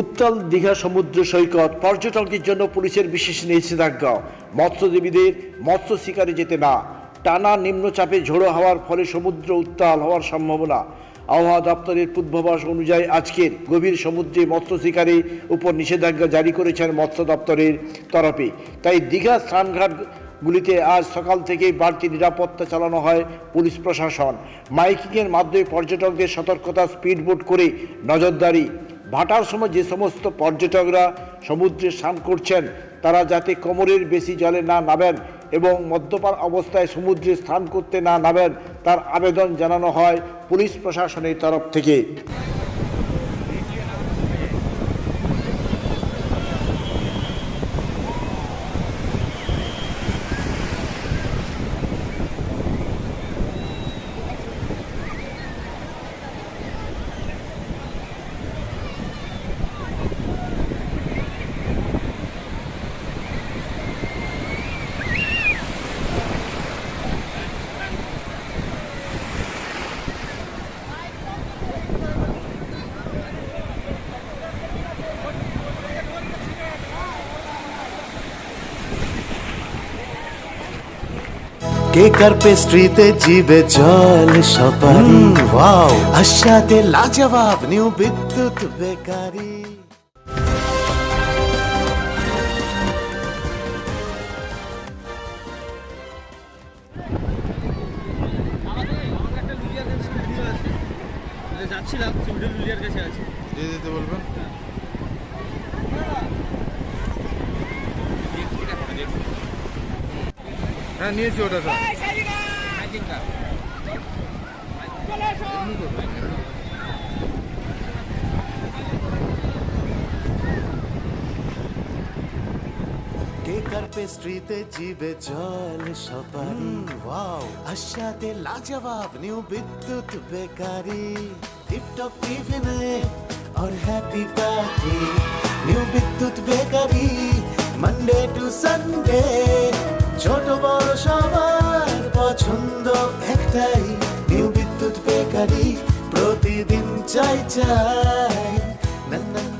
উত্তাল দীঘা সমুদ্র সৈকত পর্যটকদের জন্য পুলিশের বিশেষ নিষেধাজ্ঞা। মৎস্যজীবীদের মৎস্য শিকারে যেতে না। টানা নিম্নচাপে ঝোড়ো হওয়ার ফলে সমুদ্র উত্তাল হওয়ার সম্ভাবনা। আবহাওয়া দপ্তরের পূর্বাভাস অনুযায়ী আজকের গভীর সমুদ্রে মৎস্য শিকারে উপর নিষেধাজ্ঞা জারি করেছেন মৎস্য দপ্তরের তরফে। তাই দীঘা স্নানঘাটগুলিতে আজ সকাল থেকেই বাড়তি নিরাপত্তা চালানো হয় পুলিশ প্রশাসন। মাইকিংয়ের মাধ্যমে পর্যটকদের সতর্কতা স্পিডবোট করে নজরদারি ভাটার সময় যে সমস্ত পর্যটকরা সমুদ্রে স্নান করছেন, তারা যাতে কোমরের বেশি জলে না নামেন এবং মদ্যপান অবস্থায় সমুদ্রে স্নান করতে না নামেন, তার আবেদন জানানো হয় পুলিশ প্রশাসনের তরফ থেকে। কেকার পেস্ট্রিতে জিবে জল সপারি? ওয়াও আশাতে লাজবাব নিউ বিদ্যুৎ বেকারি। যাচ্ছিলাম কাছে আছে। দিয়ে দিতে বলবেন? হ্যাঁ নিয়েছি ওটা স্যার কেকার পেস্ট্রিতে জিবে জল সপারি ওয়াও আশাতে লাজবাব নিউ বিদ্যুৎ বেকারি টিপটপ টিফিনে और happy party new Bidyut bakery Monday to Sunday জানি প্রতিদিন চাই চাই। না